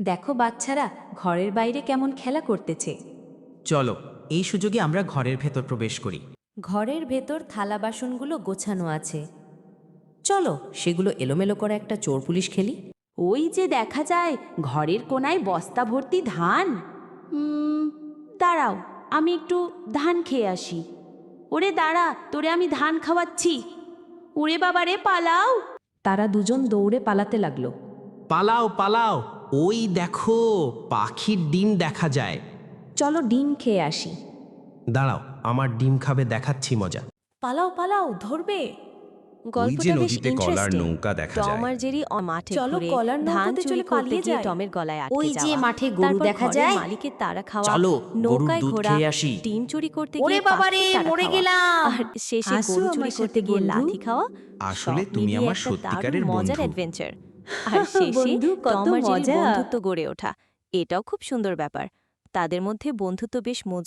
দেখো বাচ্চারা ঘরের বাইরে কেমন খেলা করতেছে। চলো এই সুযোগে আমরা ঘরের ভেতর প্রবেশ করি। ঘরের ভেতর থালা বাসনগুলো গোছানো আছে। চলো সেগুলো এলোমেলো করে একটা চোর পুলিশ খেলি। ওই যে দেখা যায় ঘরের কোনায় বস্তা ভর্তি ধান। দাঁড়াও আমি একটু ধান খেয়ে আসি। ওরে দাঁড়া তোরে আমি ধান খাওয়াচ্ছি। ওরে বাবারে পালাও। তারা দুজন দৌড়ে পালাতে লাগল। পালাও পালাও ওই দেখো পাখির ডিম দেখা যায় চলো ডিম খেয়ে আসি দাঁড়াও আমার ডিম খাবে দেখাচ্ছি মজা পালাও পালাও ধরবে ওই যে নদীতে কলার নৌকা দেখা যায় টম আর জেরি অ- মাঠে চলো, ঘুরে কলার ধান নৌকাতে চুরি করতে পালিয়ে গিয়ে যায়। টমের গলায় আটকে ওই যে যাওয়া। মাঠে গরু তারপর দেখা ঘরের যায়। মালিকের তারা খাওয়া চলো, গরুর নৌকায় দুধ ঘোরা খেয়ে আসি। ডিম চুরি করতে ওরে গিয়ে বাবারে, পাখির তাড়া মরে খাওয়া। গেলাম। আর শেষে গরু আমার চুরি সাথে করতে গিয়ে বন্ধু। খাওয়া আসলে সব তুমি মিলিয়ে আমার একটা সত্যিকারের মজার বন্ধু অ্যাডভেঞ্চার আর শেষে কত মজা। বন্ধুত্ব গড়ে ওঠা এটাও খুব সুন্দর ব্যাপার তাদের মধ্যে বন্ধুত্ব বেশ মজবুত